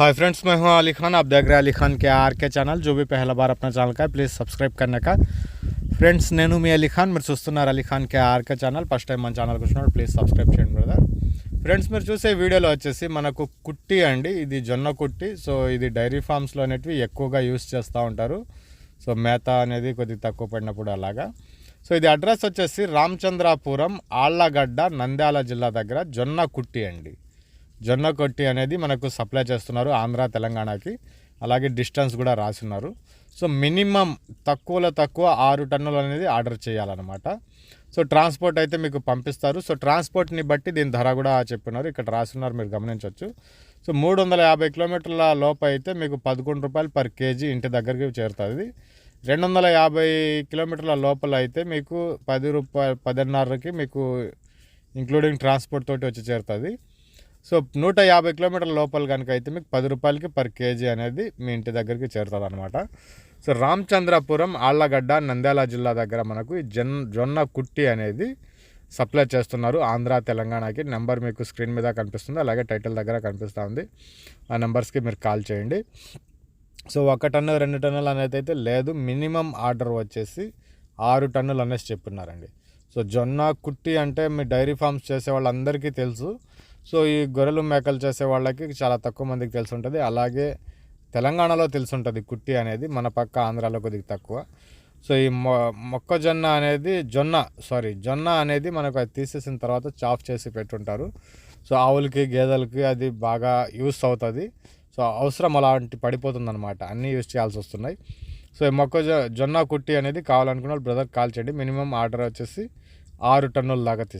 Hi friends मैं हूं अली खान। आप देख रहे हैं अली खान के आर के ఛానల్ जो भी पहला बार अपना ఛానల్ का ప్లీజ్ సబ్స్క్రైబ్ करने का। ఫ్రెండ్స్ నేను మీ అలీ ఖాన్ మీరు చూస్తున్నారు Ali Khan K RK channel first time మన ఛానల్కి వచ్చినప్పుడు ప్లీజ్ సబ్స్క్రైబ్ చేయండి బ్రదర్ ఫ్రెండ్స్ మీరు చూసే వీడియోలో వచ్చేసి మనకు కుట్టి అండి ఇది జొన్న కుట్టి సో ఇది డైరీ ఫార్మ్స్లో అనేటివి ఎక్కువగా యూస్ చేస్తూ ఉంటారు సో మేత అనేది కొద్దిగా తక్కువ పడినప్పుడు అలాగా సో ఇది అడ్రస్ వచ్చేసి రామచంద్రాపురం ఆళ్ళగడ్డ నంద్యాల జిల్లా దగ్గర జొన్న కుట్టి అండి జొన్న కొట్టి అనేది మనకు సప్లై చేస్తున్నారు ఆంధ్ర తెలంగాణకి. అలాగే డిస్టెన్స్ కూడా రాసున్నారు సో మినిమం తక్కువలో తక్కువ ఆరు టన్నులు అనేది ఆర్డర్ చేయాలన్నమాట. సో ట్రాన్స్పోర్ట్ అయితే మీకు పంపిస్తారు. సో ట్రాన్స్పోర్ట్ని బట్టి దీని ధర కూడా చెప్పినారు ఇక్కడ రాసున్నారు మీరు గమనించవచ్చు సో మూడు వందల యాభై కిలోమీటర్ల లోపు అయితే మీకు పదకొండు రూపాయలు పర్ కేజీ ఇంటి దగ్గరికి చేరుతుంది. రెండు వందల యాభై కిలోమీటర్ల లోపల అయితే మీకు పది రూపాయలు పదిన్నరకి మీకు ఇంక్లూడింగ్ ట్రాన్స్పోర్ట్ తోటి వచ్చి చేరుతుంది. సో నూట యాభై కిలోమీటర్ల లోపల కనుక అయితే మీకు పది రూపాయలకి పర్ కేజీ అనేది మీ ఇంటి దగ్గరికి చేరుతుంది అనమాట సో రామచంద్రపురం ఆళ్ళగడ్డ నంద్యాల జిల్లా దగ్గర మనకు ఈ జొన్న కుట్టి అనేది సప్లై చేస్తున్నారు ఆంధ్ర తెలంగాణకి. నెంబర్ మీకు స్క్రీన్ మీద కనిపిస్తుంది అలాగే టైటిల్ దగ్గర కనిపిస్తూ ఉంది. ఆ నెంబర్స్కి మీరు కాల్ చేయండి. సో ఒక టన్ను రెండు టన్నులు అనేది అయితే లేదు. మినిమం ఆర్డర్ వచ్చేసి ఆరు టన్నులు అనేసి చెప్పున్నారండి. సో జొన్న కుట్టి అంటే మీ డైరీ ఫార్మ్స్ చేసే వాళ్ళందరికీ తెలుసు. సో ఈ గొర్రెలు మేకలు చేసే వాళ్ళకి చాలా తక్కువ మందికి తెలిసి ఉంటుంది అలాగే తెలంగాణలో తెలిసి ఉంటుంది కుట్టి అనేది మన పక్క ఆంధ్రాలో కొద్దిగా తక్కువ. సో ఈ మొ మొక్కజొన్న అనేది జొన్న సారీ జొన్న అనేది మనకు అది తీసేసిన తర్వాత చాఫ్ చేసి పెట్టుంటారు. సో ఆవులకి గేదెలకి అది బాగా యూస్ అవుతుంది. సో అవసరం అలాంటి పడిపోతుంది అనమాట అన్నీ యూస్ చేయాల్సి వస్తున్నాయి. సో ఈ మొక్కజొ జొన్న కుట్టి అనేది కావాలనుకున్న బ్రదర్ కాల్ చేయండి. మినిమం ఆర్డర్ వచ్చేసి ఆరు టన్నుల దాకా తీసుకు